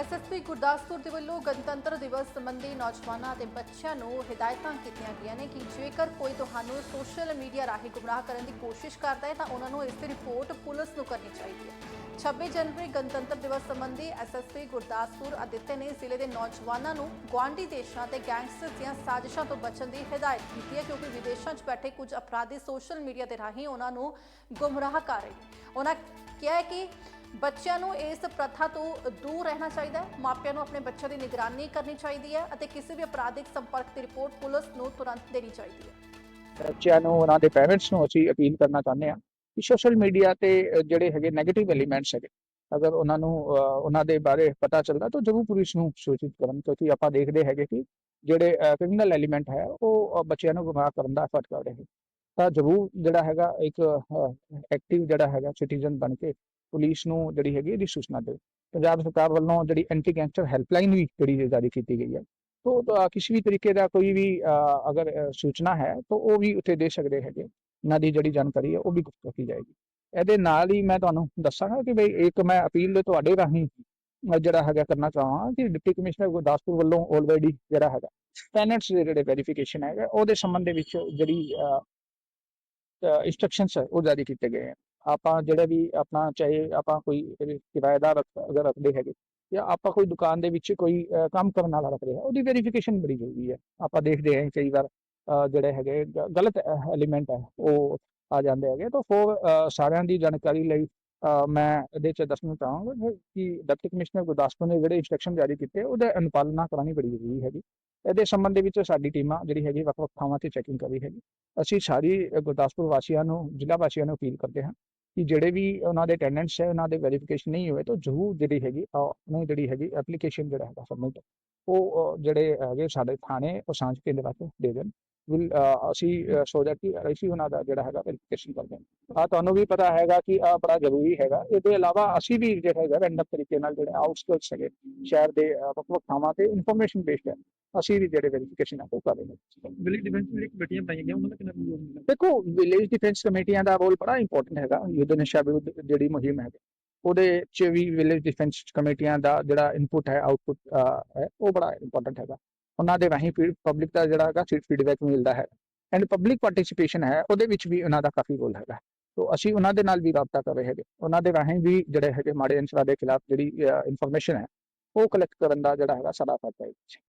SSP Gurdaspur ਦੇ ਵੱਲੋਂ ਗਣਤੰਤਰ ਦਿਵਸ ਸੰਬੰਧੀ ਨੌਜਵਾਨਾਂ ਅਤੇ ਬੱਚਿਆਂ ਨੂੰ ਹਦਾਇਤਾਂ ਕੀਤੀਆਂ ਗਈਆਂ ਨੇ ਕਿ ਜੇਕਰ ਕੋਈ ਤੁਹਾਨੂੰ ਸੋਸ਼ਲ ਮੀਡੀਆ ਰਾਹੀਂ ਗੁੰਮਰਾਹ ਕਰਨ ਦੀ ਕੋਸ਼ਿਸ਼ ਕਰਦਾ ਹੈ ਤਾਂ ਉਹਨਾਂ ਨੂੰ ਇਸ ਦੀ ਰਿਪੋਰਟ ਪੁਲਿਸ ਨੂੰ ਕਰਨੀ ਚਾਹੀਦੀ ਹੈ। 26 ਜਨਵਰੀ ਗਣਤੰਤਰ ਦਿਵਸ ਸੰਬੰਧੀ ਐਸਐਸਪੀ ਗੁਰਦਾਸਪੁਰ ਅਦਿੱਤੇ ਨੇ ਜ਼ਿਲ੍ਹੇ ਦੇ ਨੌਜਵਾਨਾਂ ਨੂੰ ਗੁਆਂਢੀ ਦੇਸ਼ਾਂ ਤੇ ਗੈਂਗਸਟਰ ਦੀਆਂ ਸਾਜ਼ਿਸ਼ਾਂ ਤੋਂ ਬਚਣ ਦੀ ਹਦਾਇਤ ਕੀਤੀ ਹੈ ਕਿਉਂਕਿ ਵਿਦੇਸ਼ਾਂ 'ਚ ਬੈਠੇ ਕੁਝ ਅਪਰਾਧੀ ਸੋਸ਼ਲ ਮੀਡੀਆ ਦੇ ਰਾਹੀਂ ਉਹਨਾਂ ਨੂੰ ਗੁੰਮਰਾਹ ਕਰ ਰਹੇ ਨੇ। ਉਹਨਾਂ ਕਿਹਾ ਕਿ ਬੱਚਿਆਂ ਨੂੰ ਇਸ ਪ੍ਰਥਾ ਤੋਂ ਦੂਰ ਰਹਿਣਾ ਚਾਹੀਦਾ ਹੈ। ਮਾਪਿਆਂ ਨੂੰ ਆਪਣੇ ਬੱਚਿਆਂ ਦੀ ਨਿਗਰਾਨੀ ਕਰਨੀ ਚਾਹੀਦੀ ਹੈ ਅਤੇ ਕਿਸੇ ਵੀ ਅਪਰਾਧਿਕ ਸੰਪਰਕ ਦੀ ਰਿਪੋਰਟ ਪੁਲਿਸ ਨੂੰ ਤੁਰੰਤ ਦੇਣੀ ਚਾਹੀਦੀ ਹੈ। ਬੱਚਿਆਂ ਨੂੰ, ਉਹਨਾਂ ਦੇ ਪੈਰੈਂਟਸ ਨੂੰ ਅਸੀਂ ਅਪੀਲ ਕਰਨਾ ਚਾਹੁੰਦੇ ਹਾਂ ਕਿ ਸੋਸ਼ਲ ਮੀਡੀਆ ਤੇ ਜਿਹੜੇ ਹੈਗੇ 네ਗੇਟਿਵ ਐਲੀਮੈਂਟਸ ਹੈਗੇ, ਅਗਰ ਉਹਨਾਂ ਨੂੰ ਉਹਨਾਂ ਦੇ ਬਾਰੇ ਪਤਾ ਚੱਲਦਾ ਤਾਂ ਜ਼ਰੂਰ ਪੁਲਿਸ ਨੂੰ ਸੂਚਿਤ ਕਰਨ ਕਿਉਂਕਿ ਆਪਾਂ ਦੇਖਦੇ ਹੈਗੇ ਕਿ ਜਿਹੜੇ ਕ੍ਰਿਮੀਨਲ ਐਲੀਮੈਂਟ ਹੈ, ਉਹ ਬੱਚਿਆਂ ਨੂੰ ਗੁੰਮਰਾਹ ਕਰਨ ਦਾ ਐਫਰਟ ਕਰ ਰਹੇ ਤਾਂ ਜ਼ਰੂਰ ਜਿਹੜਾ ਹੈਗਾ ਇੱਕ ਐਕਟਿਵ ਜਿਹੜਾ ਹੈਗਾ ਸਿਟੀਜ਼ਨ ਬਣ ਕੇ ਪੁਲਿਸ ਨੂੰ ਜਿਹੜੀ ਹੈਗੀ ਇਹਦੀ ਸੂਚਨਾ ਦੇ ਪੰਜਾਬ ਸਰਕਾਰ ਵੱਲੋਂ ਜਿਹੜੀ ਐਂਟੀ ਗੈਂਗਸਟਰ ਹੈਲਪਲਾਈਨ ਵੀ ਜਿਹੜੀ ਜਾਰੀ ਕੀਤੀ ਗਈ ਹੈ। ਤੋ ਕਿਸੇ ਵੀ ਤਰੀਕੇ ਦਾ ਕੋਈ ਵੀ ਅਗਰ ਸੂਚਨਾ ਹੈ, ਤਾਂ ਉਹ ਵੀ ਉੱਥੇ ਦੇ ਸਕਦੇ ਹੈਗੇ। ਇਹਨਾਂ ਦੀ ਜਿਹੜੀ ਜਾਣਕਾਰੀ ਹੈ, ਉਹ ਵੀ ਗੁਪਤ ਰੱਖੀ ਜਾਏਗੀ। ਇਹਦੇ ਨਾਲ ਹੀ ਮੈਂ ਤੁਹਾਨੂੰ ਦੱਸਾਂਗਾ ਕਿ ਬਈ ਇੱਕ ਮੈਂ ਅਪੀਲ ਤੁਹਾਡੇ ਰਾਹੀਂ ਜਿਹੜਾ ਹੈਗਾ ਕਰਨਾ ਚਾਹਾਂ ਕਿ ਡਿਪਟੀ ਕਮਿਸ਼ਨਰ ਗੁਰਦਾਸਪੁਰ ਵੱਲੋਂ ਆਲਰੇਡੀ ਜਿਹੜਾ ਹੈਗਾ ਟੈਨੈਂਟਸ ਦੇ ਜਿਹੜੇ ਵੈਰੀਫਿਕੇਸ਼ਨ ਹੈਗਾ, ਉਹਦੇ ਸੰਬੰਧ ਦੇ ਵਿੱਚ ਜਿਹੜੀ ਇਨਸਟਰਕਸ਼ਨਸ ਹੈ, ਉਹ ਜਾਰੀ ਕੀਤੇ ਗਏ ਹਨ ਆਪਾਂ ਜਿਹੜਾ ਵੀ ਆਪਣਾ ਚਾਹੇ ਆਪਾਂ ਕੋਈ ਕਿਰਾਏਦਾਰ ਰੱਖ- ਅਗਰ ਰੱਖਦੇ ਹੈਗੇ, ਜਾਂ ਆਪਾਂ ਕੋਈ ਦੁਕਾਨ ਦੇ ਵਿੱਚ ਕੋਈ ਕੰਮ ਕਰਨ ਵਾਲਾ ਰੱਖਦੇ ਹਾਂ ਉਹਦੀ ਵੈਰੀਫਿਕੇਸ਼ਨ ਬੜੀ ਜ਼ਰੂਰੀ ਹੈ। ਆਪਾਂ ਦੇਖਦੇ ਹਾਂ ਕਈ ਵਾਰ ਜਿਹੜੇ ਹੈਗੇ ਗਲਤ ਐਲੀਮੈਂਟ ਹੈ, ਉਹ ਆ ਜਾਂਦੇ ਹੈਗੇ। ਤਾਂ ਫੋਰ ਸਾਰਿਆਂ ਦੀ ਜਾਣਕਾਰੀ ਲਈ ਮੈਂ ਇਹਦੇ ਚ ਦੱਸਣਾ ਚਾਹਾਂਗਾ ਕਿ ਡਿਪਟੀ ਕਮਿਸ਼ਨਰ ਗੁਰਦਾਸਪੁਰ ਨੇ ਜਿਹੜੇ ਇਨਸਟਰਕਸ਼ਨ ਜਾਰੀ ਕੀਤੇ, ਉਹਦਾ ਅਨੁਪਾਲਣਾ ਕਰਾਉਣੀ ਬੜੀ ਜ਼ਰੂਰੀ ਹੈਗੀ। ਇਹਦੇ ਸੰਬੰਧ ਦੇ ਵਿੱਚ ਸਾਡੀ ਟੀਮਾਂ ਜਿਹੜੀ ਹੈਗੀ ਵੱਖ ਵੱਖ ਥਾਵਾਂ ਤੇ ਚੈਕਿੰਗ ਕਰ ਰਹੀ ਹੈਗੀ। ਅਸੀਂ ਸਾਰੀ ਗੁਰਦਾਸਪੁਰ ਵਾਸੀਆਂ ਨੂੰ, ਜ਼ਿਲ੍ਹਾ ਵਾਸੀਆਂ ਨੂੰ ਅਪੀਲ ਕਰਦੇ ਹਾਂ ਕਿ ਜਿਹੜੇ ਵੀ ਉਹਨਾਂ ਦੇ ਅਟੈਂਡੈਂਟਸ ਹੈ ਉਹਨਾਂ ਦੇ ਵੈਰੀਫਿਕੇਸ਼ਨ ਨਹੀਂ ਹੋਏ ਤਾਂ ਜ਼ਰੂਰ ਜਿਹੜੀ ਹੈਗੀ ਆਪਣੀ ਜਿਹੜੀ ਹੈਗੀ ਐਪਲੀਕੇਸ਼ਨ ਜਿਹੜਾ ਹੈਗਾ ਸਬਮਿਟ ਉਹ ਜਿਹੜੇ ਹੈਗੇ ਸਾਡੇ ਥਾਣੇ ਉਹ ਸਾਂਝ ਕੇਂਦਰ ਤੇ ਦੇ ਦੇਣ। ਵਿਲ ਅਸੀਂ ਸੋ ਦੈਟ ਕਿ ਅਸੀਂ ਉਹਨਾਂ ਦਾ ਜਿਹੜਾ ਹੈਗਾ ਵੈਰੀਫਿਕੇਸ਼ਨ ਕਰਦੇ ਹਾਂ ਆ ਤੁਹਾਨੂੰ ਵੀ ਪਤਾ ਹੈਗਾ ਕਿ ਆ ਬੜਾ ਜ਼ਰੂਰੀ ਹੈਗਾ। ਇਹਦੇ ਇਲਾਵਾ ਅਸੀਂ ਵੀ ਜਿਹੜਾ ਹੈਗਾ ਰੈਂਡਮ ਤਰੀਕੇ ਨਾਲ ਜਿਹੜੇ ਆਊਟਸਕਰਟਸ ਹੈਗੇ ਸ਼ਹਿਰ ਦੇ ਅ, ਵੱਖ ਵੱਖ ਥਾਵਾਂ ਤੇ ਇਨਫੋਰਮੇਸ਼ਨ ਬੇਸਡ ਹੈ। ਅਸੀਂ ਵੀ ਜਿਹੜੇ ਵੈਰੀਫਿਕੇਸ਼ਨ ਹੈ ਉਹ ਕਰ ਰਹੇ ਹਾਂ। ਵਿਲੇਜ ਡਿਫੈਂਸ ਲਈ ਕਮੇਟੀਆਂ ਬਣਾਈਆਂ ਗਈਆਂ ਉਹਨਾਂ ਦਾ ਕਿੰਨਾ ਰੋਲ ਹੁੰਦਾ? ਦੇਖੋ ਵਿਲੇਜ ਡਿਫੈਂਸ ਕਮੇਟੀਆਂ ਦਾ ਰੋਲ ਬੜਾ ਇੰਪੋਰਟੈਂਟ ਹੈਗਾ। ਯੁੱਧ ਨਸ਼ਾ ਵਿਰੁੱਧ ਜਿਹੜੀ ਮੁਹਿੰਮ ਹੈ ਉਹਦੇ ਚ ਵੀ ਵਿਲੇਜ ਡਿਫੈਂਸ ਕਮੇਟੀਆਂ ਦਾ ਜਿਹੜਾ ਇਨਪੁਟ ਹੈ ਆਊਟਪੁੱਟ ਹੈ ਉਹ ਬੜਾ ਇੰਪੋਰਟੈਂਟ ਹੈਗਾ। ਉਹਨਾਂ ਦੇ ਰਾਹੀਂ ਪਬਲਿਕ ਦਾ ਜਿਹੜਾ ਹੈਗਾ ਫੀਡਬੈਕ ਮਿਲਦਾ ਹੈ। ਐਂਡ ਪਬਲਿਕ ਪਾਰਟਿਸਿਪੇਸ਼ਨ ਹੈ ਉਹਦੇ ਵਿੱਚ ਵੀ ਉਹਨਾਂ ਦਾ ਕਾਫੀ ਰੋਲ ਹੈਗਾ। ਤੋਂ ਅਸੀਂ ਉਹਨਾਂ ਦੇ ਨਾਲ ਵੀ ਰਾਬਤਾ ਕਰ ਰਹੇ ਹੈਗੇ। ਉਹਨਾਂ ਦੇ ਰਾਹੀਂ ਵੀ ਜਿਹੜੇ ਹੈਗੇ ਮਾੜੇ ਅੰਸਰਾਂ ਦੇ ਖਿਲਾਫ ਜਿਹੜੀ ਇਨਫੋਰਮੇਸ਼ਨ ਹੈ ਉਹ ਕਲੈਕਟ ਕਰਨ ਦਾ ਜਿਹੜਾ ਹੈਗਾ ਸਾਡਾ ਫਰਜ਼ ਹੈ।